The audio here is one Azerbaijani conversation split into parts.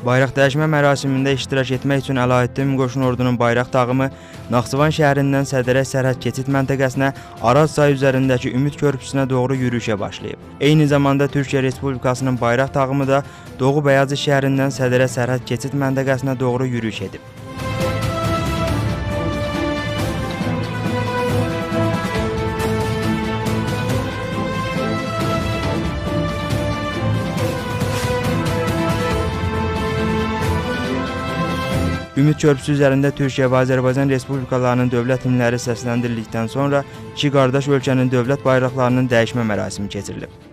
Bayraq dəyişmə mərasimində iştirak etmək üçün Əlahəddin Qoşun Ordunun bayraq tağımı Naxçıvan şəhərindən Sədərək sərhəd keçid məntəqəsinə Araz çayı üzərindəki Ümid körpüsünə doğru yürüşə başlayıb. Eyni zamanda Türkiyə Respublikasının bayraq tağımı da Doğu Bəyazı şəhərindən Sədərək sərhəd keçid məntəqəsinə doğru yürüş edib. Ümid körpüsü üzərində Türkiyə və Azərbaycan Respublikalarının dövlət himnləri səsləndirildikdən sonra iki qardaş ölkənin dövlət bayraqlarının dəyişmə mərasimi keçirilib.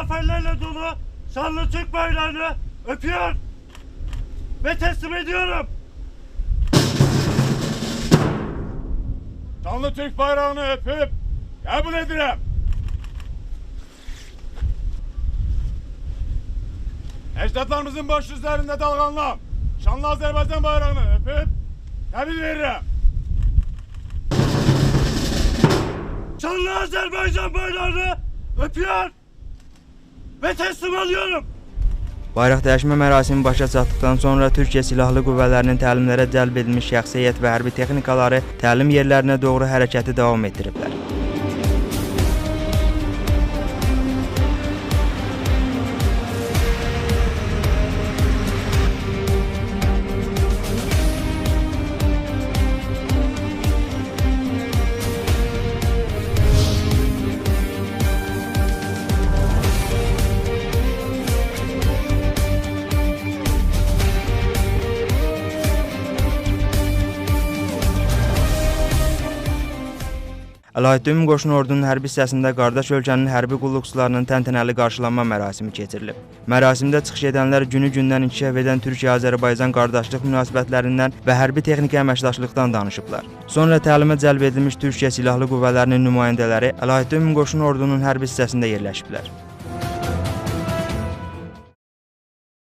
Zaferlerle dolu şanlı Türk bayrağını öpüyor ve teslim ediyorum. Şanlı Türk bayrağını öpüp kabul ederim. Ecdatlarımızın baş üzerinde dalgalanılan şanlı Azerbaycan bayrağını öpüp kabul veririm. Şanlı Azerbaycan bayrağını öpüyor ve teslim alıyorum. Bayraq dəyişmə mərasimi başa çatdıqdan sonra Türkiyə Silahlı Qüvvələrinin təlimlərə cəlb edilmiş şəxsi heyət və hərbi texnikaları təlim yerlərinə doğru hərəkəti davam etdiriblər. Əlahəddin Qoşun Ordunun hərbi hissəsində qardaş ölkənin hərbi qulluqçularının təntənəli qarşılanma mərasimi keçirilib. Mərasimdə çıxış edənlər günü-gündən inkişaf edən Türkiyə-Azərbaycan qardaşlıq münasibətlərindən və hərbi texniki əməkdaşlıqdan danışıblar. Sonra təlimə cəlb edilmiş Türkiyə Silahlı Qüvvələrinin nümayəndələri Əlahəddin Qoşun Ordunun hərbi hissəsində yerləşiblər.